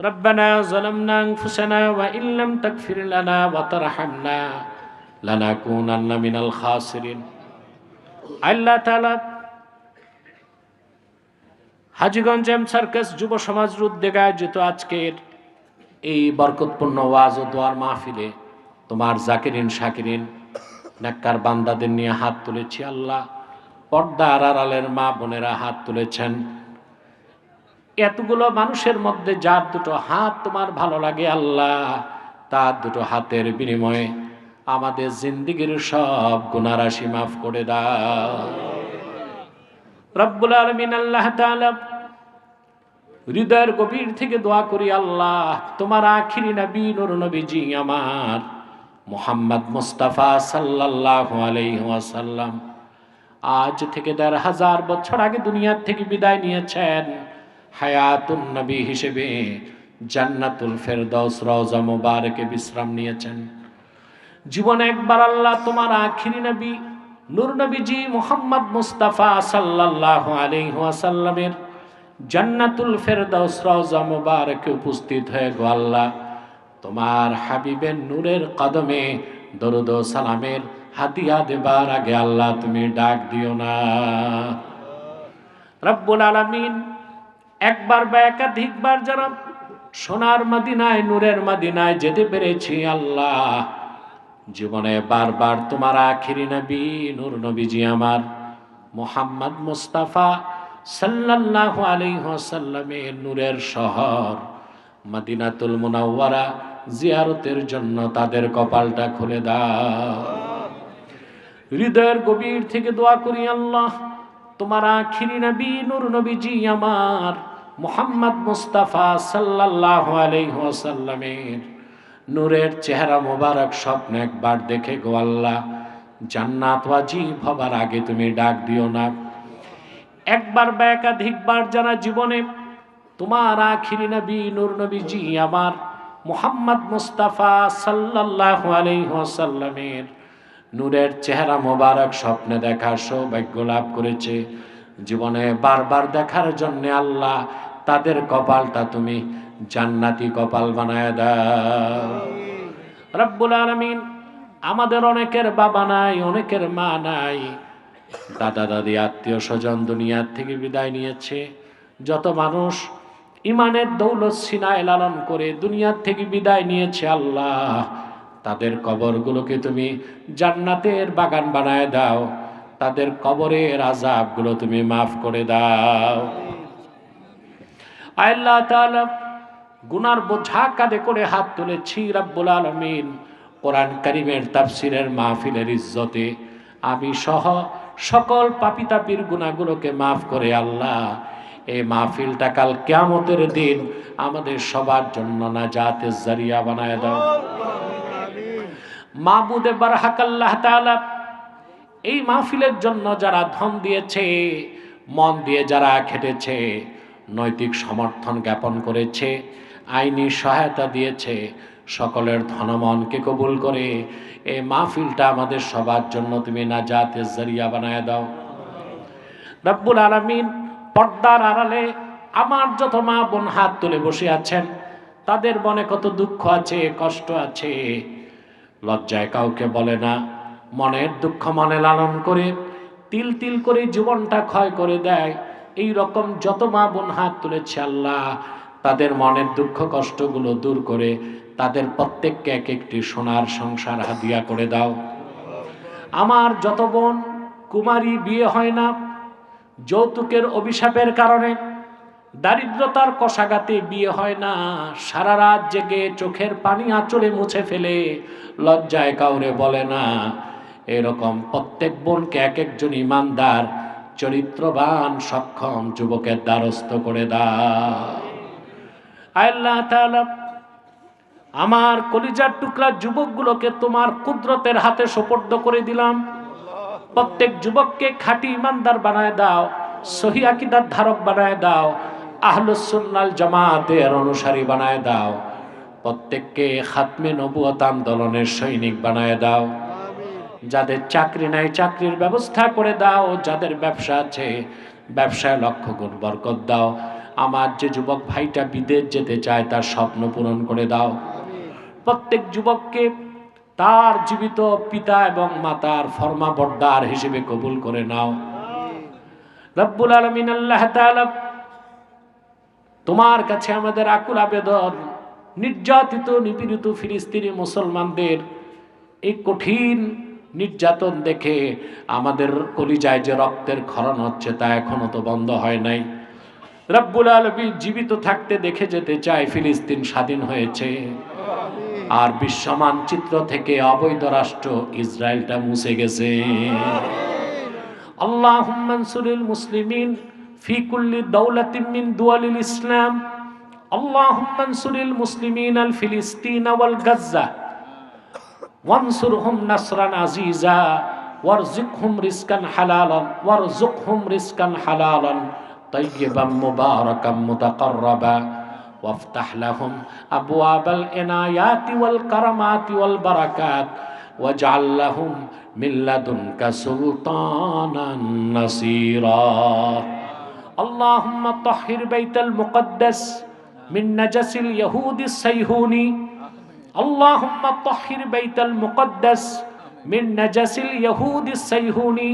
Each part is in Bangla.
ربنا ظلمنا أنفسنا وإن لم تغفر لنا وترحمنا لنكونن من الخاسرين আল্লাহ তাআলা হাজীগঞ্জ এম সার্কাস যুব সমাজের উদ্যোগে আয়োজিত আজকের এই বরকতপূর্ণ ওয়াজ ও দোয়ার মাহফিলে তোমার জাকিরিন শাকিরিন নাক্কার বান্দাদের নিয়ে হাত তুলেছি আল্লাহ পর্দা আড়ালের মা বোনেরা হাত তুলেছেন এতগুলো মানুষের মধ্যে যার দুটো হাত তোমার ভালো লাগে আল্লাহ, তার দুটো হাতের বিনিময়ে আমাদের জিন্দিগির সব গুনারাশি মাফ করে দাও। আলমিন আল্লাহ হৃদয়ের গভীর থেকে দোয়া করি, আল্লাহ তোমার আখিরি নবী, নুর নবীজি আমার মোহাম্মদ মুস্তাফা সাল্লাল্লাহু আলাইহি ওয়াসাল্লাম আজ থেকে দেড় হাজার বছর আগে দুনিয়ার থেকে বিদায় নিয়েছেন। হায়াতুন নবী হিসেবে জান্নাতুল ফেরদৌস রওজা মুবারকে বিশ্রাম নিয়েছেন। জীবনে একবার আল্লাহ তোমার আখিরি নবী, নূর নবীজি মোহাম্মদ মুস্তাফা সাল্লাল্লাহু আলাইহি ওয়াসাল্লামের জান্নাতুল ফেরদৌস রওজা মুবারকে উপস্থিত হয়ে গো আল্লাহ, তোমার হাবিবের নূরের কদমে দরুদ সালামের হাতিয়া দেবার আগে আল্লাহ তুমি ডাক দিও না। রব্বুল আলামিন একবার বা একাধিকবার যারা সোনার মাদিনায়, নূরের মাদিনায় যেতে পেরেছি, আল্লাহ। জীবনে বারবার তোমার আখিরি নবী, নূর নবীজি আমার, মোহাম্মদ মুস্তাফা সাল্লাল্লাহু আলাইহি ওয়াসাল্লামের নূরের শহর, মদিনাতুল মুনাওয়ারা জিয়ারতের জন্য তাদের কপালটা খুলে দাও। হৃদয়ের গভীর থেকে দোয়া করি, আল্লাহ, তোমার আখিরি নবী, নূর নবীজি আমার মোহাম্মদ মুস্তাফা সাল্লাল্লাহু আলাইহি ওয়াসাল্লামের নূরের চেহারা মোবারক স্বপ্ন একবার দেখে গো আল্লাহ। জান্নাত ওয়াজিব হবার আগে তুমি ডাক দিও না। একবার বা একাধিকবার যারা জীবনে তোমার আখিরি নবী, নূর নবীজি আমার মোহাম্মদ মুস্তাফা সাল্লাল্লাহু আলাইহি ওয়াসাল্লামের নূরের চেহারা মোবারক স্বপ্নে দেখার সৌভাগ্য লাভ করেছে। জীবনে বারবার দেখার জন্য আল্লাহ তাদের কপালটা তুমি জান্নাতি কপাল বানায় দাও। রব্বুল আলামিন আমাদের অনেকের বাবা নাই অনেকের মা নাই। দাদা দাদি আত্মীয় স্বজন দুনিয়ার থেকে বিদায় নিয়েছে। যত মানুষ ইমানের দৌলত সিনায় লালন করে দুনিয়ার থেকে বিদায় নিয়েছে আল্লাহ তাদের কবরগুলোকে তুমি জান্নাতের বাগান বানায় দাও। তাদের কবরের আজাবগুলো তুমি মাফ করে দাও। আল্লাহ তাআলা গুনার বোঝা কাঁধে করে হাত তুলেছি রাব্বুল আলমিন। কোরআন করিমের তাফসিরের মাহফিলের ইজ্জতে। আমি সহ সকল পাপি তাপির গুণাগুলোকে মাফ করে আল্লাহ। এই মাহফিলটা কাল কেয়ামতের দিন আমাদের সবার জন্য না জাতে জারিয়া বানায় দাও। মাহবুদে বারহাকাল্লাহ তাআলা এই মাহফিলের জন্য যারা ধন দিয়েছে, মন দিয়ে যারা খেটেছে নৈতিক সমর্থন জ্ঞাপন করেছে, আইনি সহায়তা দিয়েছে, সকলের ধনমনকে কবুল করে। এই মাহফিলটা আমাদের সবার জন্য তুমি নাজাতের জরিয়া বানায় দাও। রব্বুল আলমিন পর্দার আড়ালে আমার যত মা বোন হাত তুলে বসে আছেন, তাদের মনে কত দুঃখ আছে, কষ্ট আছে। লজ্জায় কাউকে বলে না, মনের দুঃখ মনে লালন করে, তিল তিল করে জীবনটা ক্ষয় করে দেয়। এই রকম যত মা বোন হাত তুলেছে আল্লাহ, তাদের মনের দুঃখ কষ্টগুলো দূর করে তাদের প্রত্যেককে এক একটি সোনার সংসার হাদিয়া করে দাও। আমার যত বোন, কুমারী বিয়ে হয় না, যৌতুকের অভিশাপের কারণে দারিদ্রতার কষাগাতে বিয়ে হয় না, সারা রাত জেগে চোখের পানি আঁচলে মুছে ফেলে লজ্জায় কাউরে বলে না। এরকম প্রত্যেক বোনকে এক একজন ইমানদার চরিত্রবান, সক্ষম যুবকের দ্বারস্থ করে দাও। আমার কলিজার টুকরা যুবকগুলোকে তোমার কুদরতের হাতে সোপর্দ করে দিলাম। প্রত্যেক যুবককে খাঁটি ইমানদার বানায় দাও, সহি আকিদার ধারক বানায় দাও, আহলুসুন্নাল জামাতের অনুসারী বানায় দাও, প্রত্যেককে খাতমে নবুয়ত আন্দোলনের সৈনিক বানায় দাও। যাদের চাকরি নাই, চাকরির ব্যবস্থা করে দাও, যাদের ব্যবসা আছে, ব্যবসায় লক্ষ গুণ বরকত দাও। আমার যে যুবক ভাইটা বিদেশ যেতে চায়, তার স্বপ্ন পূরণ করে দাও। প্রত্যেক যুবককে তার জীবিত পিতা এবং মাতার ফরমা বর্দার হিসেবে কবুল করে নাও। রব্বুল আলমিন আল্লাহ তোমার কাছে আমাদের আকুল আবেদন, নির্যাতিত, নিপীড়িত ফিলিস্তিনি মুসলমানদের এই কঠিন নির্যাতন দেখে আমাদের কলিজায় যে রক্তের ক্ষরণ হচ্ছে তা এখনও তো বন্ধ হয় নাই। রব্বুল আলমী জীবিত থাকতে দেখে যেতে চায় ফিলিস্তিন স্বাধীন হয়েছে। আর বিশ্ব মানচিত্র থেকে অবৈধ রাষ্ট্র ইসরায়েলটা মুছে গেছে। আল্লাহ মানসুরুল মুসলিমিন ফিকুল্লি কুল্লি দৌলাতিন মিন দুয়ালিল ইসলাম। আল্লাহ মানসুরুল মুসলিমিন আল ফিলিস্তিন ওয়াল গাজ্জা। وانصرهم نصرا عزيزا وارزقهم رزقا حلالا وارزقهم رزقا حلالا طيبا مباركا متقربا. وافتح لهم أبواب العنايات والكرمات والبركات واجعل لهم من لدنك سلطانا نصيرا. اللهم طهر بيت المقدس من نجس اليهود السيهوني اللهم طهر بيت المقدس من نجس اليهود السيهوني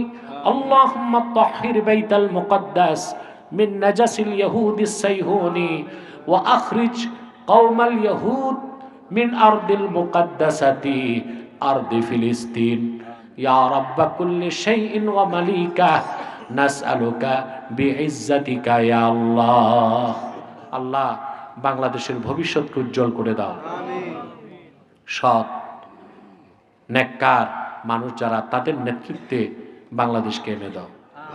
اللهم طهر بيت المقدس من نجس اليهود السيهوني وأخرج قوم اليهود من أرض المقدسة أرض فلسطين يا رب كل شيء ومليكه نسألك بعزتك يا الله الله বাংলাদেশের ভবিষ্যৎকে উজ্জ্বল করে দাও সৎ নেককার মানুষ যারা তাদের নেতৃত্বে বাংলাদেশকে এনে দাও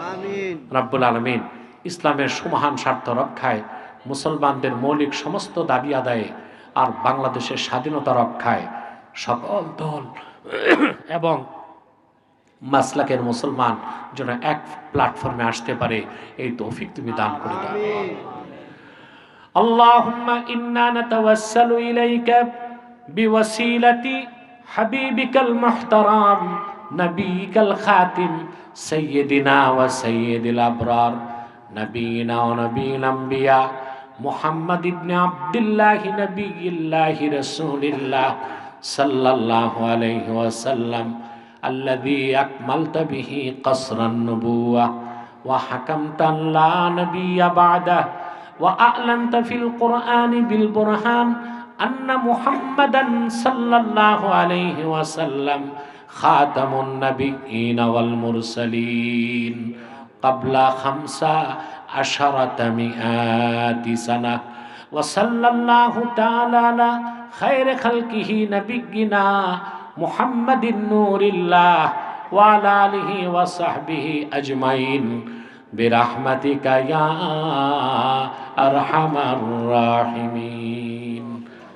আমিন রাব্বুল আলমিন ইসলামের সুমহান স্বার্থ রক্ষায় মুসলমানদের মৌলিক সমস্ত দাবি আদায়ে আর বাংলাদেশের স্বাধীনতা রক্ষায় সকল দল এবং মাসলাকের মুসলমান যেন এক প্ল্যাটফর্মে আসতে পারে এই তৌফিক তুমি দান করে দাও اللهم إنا نتوسل إليك بوسيلة حبيبك المحترم نبيك الخاتم سيدنا وسيد الأبرار نبينا ونبي الأنبياء محمد بن عبد الله نبي الله رسول الله صلى الله عليه وسلم الذي أكملت به قصر النبوة وحكمت لا نبي بعده وأعلنت في القرآن بالبرهان أن محمدا صلى الله عليه وسلم خاتم النبيين والمرسلين قبل خمس عشرة مئات سنة وصلى الله تعالى على خير خلقه نبينا محمد نور الله وعلى آله وصحبه أجمعين برحمتك يا أرحم الراحمين